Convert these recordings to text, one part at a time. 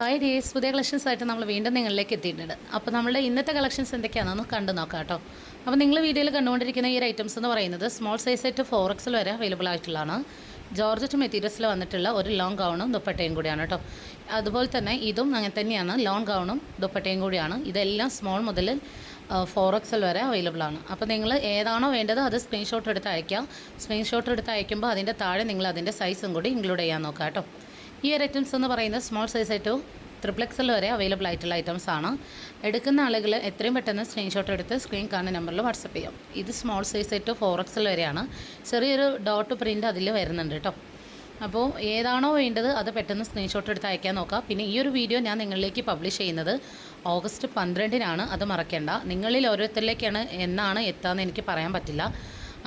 Hi days പുതിയ collections ആയിട്ട് നമ്മൾ വീണ്ടും നിങ്ങളിലേക്ക് എത്തിയിട്ടുണ്ട്. അപ്പോൾ നമ്മുടെ ഇന്നത്തെ കളക്ഷൻസ് എന്തൊക്കെയാണെന്ന് കണ്ടു നോക്കാം കേട്ടോ. അപ്പോൾ നിങ്ങൾ വീഡിയോയിൽ കണ്ടുകൊണ്ടിരിക്കുന്ന ഈ ഒരു ഐറ്റംസ് എന്ന് പറയുന്നത് സ്മോൾ സൈസ് ആയിട്ട് ഫോർ എക്സിൽ വരെ അവൈലബിൾ ആയിട്ടുള്ളതാണ്. ജോർജറ്റ് മെറ്റീരിയൽസിൽ വന്നിട്ടുള്ള ഒരു ലോങ് ഗൗണും ദുപ്പട്ടയും കൂടിയാണ് കേട്ടോ. അതുപോലെ തന്നെ ഇതും അങ്ങനെ തന്നെയാണ്. ലോങ് ഗൗണും ദുപ്പട്ടയും കൂടിയാണ്. ഇതെല്ലാം സ്മോൾ മുതൽ ഫോർ എക്സൽ വരെ അവൈലബിൾ ആണ്. അപ്പോൾ നിങ്ങൾ ഏതാണോ വേണ്ടത് അത് സ്ക്രീൻഷോട്ട് എടുത്ത് അയക്കാം സ്ക്രീൻഷോട്ട് എടുത്ത് അയക്കുമ്പോൾ അതിന്റെ താഴെ നിങ്ങൾ അതിന്റെ സൈസും കൂടി ഇൻക്ലൂഡ് ചെയ്യാൻ നോക്കാം കേട്ടോ. ഈ ഒരു ഐറ്റംസ് എന്ന് പറയുന്നത് സ്മോൾ സൈസ് ആയിട്ട് ട്രിപ്ലെക്സിൽ വരെ അവൈലബിൾ ആയിട്ടുള്ള ഐറ്റംസ് ആണ്. എടുക്കുന്ന ആളുകൾ എത്രയും പെട്ടെന്ന് സ്ക്രീൻഷോട്ട് എടുത്ത് സ്ക്രീൻ കാണുന്ന നമ്പറിൽ വാട്സപ്പ് ചെയ്യാം. ഇത് സ്മോൾ സൈസ് ആയിട്ട് ഫോർ എക്സൽ വരെയാണ് ചെറിയൊരു ഡോട്ട് പ്രിന്റ് അതിൽ വരുന്നുണ്ട് കേട്ടോ അപ്പോൾ ഏതാണോ വേണ്ടത് അത് പെട്ടെന്ന് സ്ക്രീൻഷോട്ട് എടുത്ത് അയക്കാൻ നോക്കാം. പിന്നെ ഈ ഒരു വീഡിയോ ഞാൻ നിങ്ങളിലേക്ക് പബ്ലിഷ് ചെയ്യുന്നത് ഓഗസ്റ്റ് പന്ത്രണ്ടിനാണ്. അത് മറക്കേണ്ട. നിങ്ങളിൽ ഓരോരുത്തരിലേക്കാണ് എന്നാണ് എത്താമെന്ന് എനിക്ക് പറയാൻ പറ്റില്ല.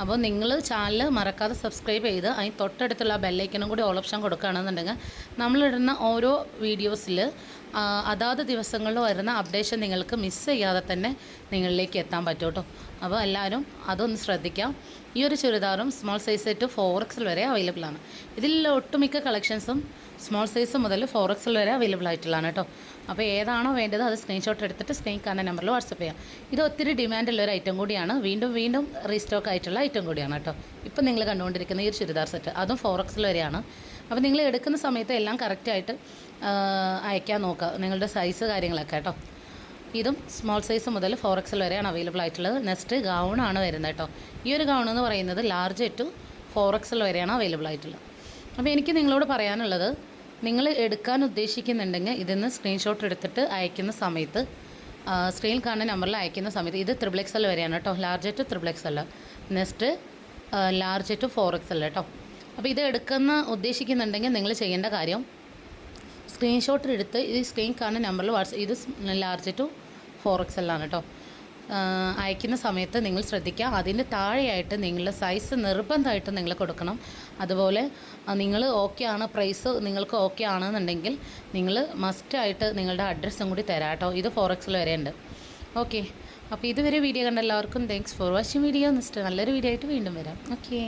അപ്പോൾ നിങ്ങൾ ചാനൽ മറക്കാതെ സബ്സ്ക്രൈബ് ചെയ്ത് അതിന് തൊട്ടടുത്തുള്ള ബെല്ലൈക്കനും കൂടി ഓൾ ഓപ്ഷൻ കൊടുക്കുകയാണെന്നുണ്ടെങ്കിൽ നമ്മളിടുന്ന ഓരോ വീഡിയോസിൽ അതാത് ദിവസങ്ങളിൽ വരുന്ന അപ്ഡേഷൻ നിങ്ങൾക്ക് മിസ് ചെയ്യാതെ തന്നെ നിങ്ങളിലേക്ക് എത്താൻ പറ്റും കേട്ടോ അപ്പോൾ എല്ലാവരും അതൊന്ന് ശ്രദ്ധിക്കാം. ഈ ഒരു ചുരിദാറും സ്മോൾ സൈസ് ടു ഫോർ എക്സിൽ വരെ അവൈലബിൾ ആണ്. ഇതിൽ ഒട്ടുമിക്ക കളക്ഷൻസും സ്മോൾ സൈസ് മുതൽ ഫോർ എക്സിൽ വരെ അവൈലബിൾ ആയിട്ടുള്ളതാണ് കേട്ടോ അപ്പോൾ ഏതാണോ വേണ്ടത് അത് സ്ക്രീൻഷോട്ട് എടുത്തിട്ട് സ്ക്രീൻ കാണുന്ന നമ്പറിൽ വാട്സപ്പ് ചെയ്യാം. ഇത് ഒത്തിരി ഡിമാൻഡുള്ള ഒരു ഐറ്റം കൂടിയാണ്. വീണ്ടും വീണ്ടും റീസ്റ്റോക്ക് ആയിട്ടുള്ള ഐറ്റം കൂടിയാണ് കേട്ടോ ഇപ്പം നിങ്ങൾ കണ്ടുകൊണ്ടിരിക്കുന്ന ഈ ഒരു ചുരിദാർ സെറ്റ് അതും ഫോർ എക്സിൽ വരെയാണ്. അപ്പോൾ നിങ്ങൾ എടുക്കുന്ന സമയത്ത് എല്ലാം കറക്റ്റായിട്ട് അയക്കാൻ നോക്കുക. നിങ്ങളുടെ സൈസ് കാര്യങ്ങളൊക്കെ കേട്ടോ. ഇതും സ്മോൾ സൈസ് മുതൽ ഫോർ എക്സൽ വരെയാണ് അവൈലബിൾ ആയിട്ടുള്ളത്. നെക്സ്റ്റ് ഗൗണാണ് വരുന്നത് കേട്ടോ. ഈ ഒരു ഗൗൺ എന്ന് പറയുന്നത് ലാർജ് ടു ഫോർ എക്സൽ വരെയാണ് അവൈലബിൾ ആയിട്ടുള്ളത്. അപ്പോൾ എനിക്ക് നിങ്ങളോട് പറയാനുള്ളത് നിങ്ങൾ എടുക്കാൻ ഉദ്ദേശിക്കുന്നുണ്ടെങ്കിൽ ഇതിന്ന് സ്ക്രീൻഷോട്ട് എടുത്തിട്ട് അയക്കുന്ന സമയത്ത് സ്ക്രീനിൽ കാണുന്ന നമ്പറിൽ അയക്കുന്ന സമയത്ത് ഇത് ത്രിബിൾ എക്സൽ വരെയാണ് കേട്ടോ. Large to triple XL next large to four XL കേട്ടോ. അപ്പോൾ ഇത് എടുക്കുന്ന ഉദ്ദേശിക്കുന്നുണ്ടെങ്കിൽ നിങ്ങൾ ചെയ്യേണ്ട കാര്യം സ്ക്രീൻഷോട്ട് എടുത്ത് ഈ സ്ക്രീൻ കാണുന്ന നമ്പറിൽ വാട്സപ്പ് ഇത് ലാർജ് ടു ഫോർ എക്സ് എല്ലാണ് കേട്ടോ അയക്കുന്ന സമയത്ത് നിങ്ങൾ ശ്രദ്ധിക്കുക. അതിന്റെ താഴെയായിട്ട് നിങ്ങളുടെ സൈസ് നിർബന്ധമായിട്ട് നിങ്ങൾ കൊടുക്കണം. അതുപോലെ നിങ്ങൾ ഓക്കെ ആണ് പ്രൈസ് നിങ്ങൾക്ക് ഓക്കെ ആണെന്നുണ്ടെങ്കിൽ നിങ്ങൾ മസ്റ്റായിട്ട് നിങ്ങളുടെ അഡ്രസ്സും കൂടി തരാം കേട്ടോ ഇത് ഫോർ എക്സിൽ വരെ ഉണ്ട്. ഓക്കെ അപ്പോൾ ഇതുവരെ വീഡിയോ കണ്ട എല്ലാവർക്കും thanks for watching video next നല്ലൊരു വീഡിയോ ആയിട്ട് വീണ്ടും വരാം. ഓക്കെ